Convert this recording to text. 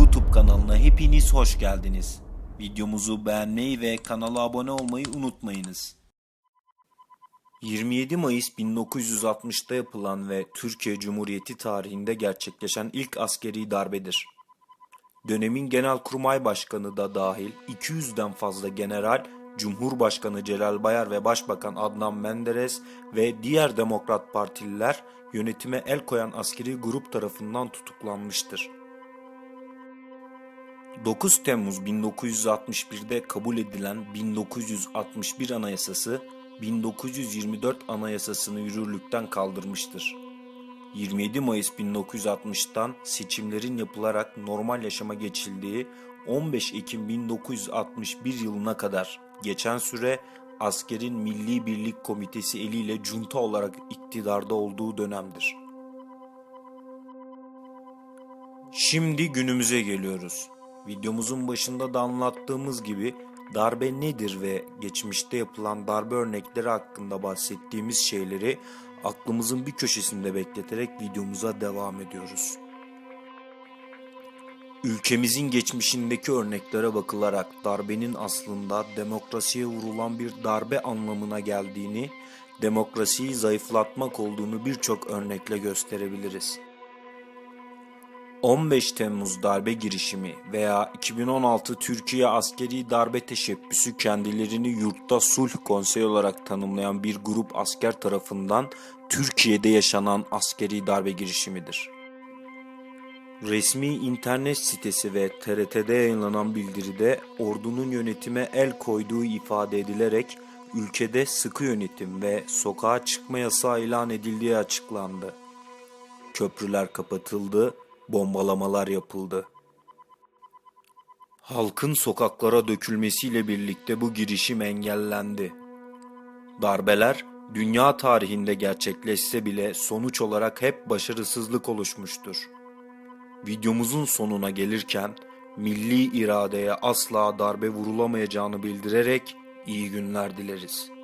YouTube kanalına hepiniz hoş geldiniz. Videomuzu beğenmeyi ve kanala abone olmayı unutmayınız. 27 Mayıs 1960'ta yapılan ve Türkiye Cumhuriyeti tarihinde gerçekleşen ilk askeri darbedir. Dönemin Genelkurmay Başkanı da dahil 200'den fazla general, Cumhurbaşkanı Celal Bayar ve Başbakan Adnan Menderes ve diğer Demokrat Partililer yönetime el koyan askeri grup tarafından tutuklanmıştır. 9 Temmuz 1961'de kabul edilen 1961 Anayasası 1924 Anayasasını yürürlükten kaldırmıştır. 27 Mayıs 1960'tan seçimlerin yapılarak normal yaşama geçildiği 15 Ekim 1961 yılına kadar geçen süre askerin Milli Birlik Komitesi eliyle junta olarak iktidarda olduğu dönemdir. Şimdi günümüze geliyoruz. Videomuzun başında da anlattığımız gibi darbe nedir ve geçmişte yapılan darbe örnekleri hakkında bahsettiğimiz şeyleri aklımızın bir köşesinde bekleterek videomuza devam ediyoruz. Ülkemizin geçmişindeki örneklere bakılarak darbenin aslında demokrasiye vurulan bir darbe anlamına geldiğini, demokrasiyi zayıflatmak olduğunu birçok örnekle gösterebiliriz. 15 Temmuz darbe girişimi veya 2016 Türkiye askeri darbe teşebbüsü kendilerini yurtta sulh konseyi olarak tanımlayan bir grup asker tarafından Türkiye'de yaşanan askeri darbe girişimidir. Resmi internet sitesi ve TRT'de yayınlanan bildiride ordunun yönetime el koyduğu ifade edilerek ülkede sıkı yönetim ve sokağa çıkma yasağı ilan edildiği açıklandı. Köprüler kapatıldı, bombalamalar yapıldı. Halkın sokaklara dökülmesiyle birlikte bu girişim engellendi. Darbeler dünya tarihinde gerçekleşse bile sonuç olarak hep başarısızlık oluşmuştur. Videomuzun sonuna gelirken milli iradeye asla darbe vurulamayacağını bildirerek iyi günler dileriz.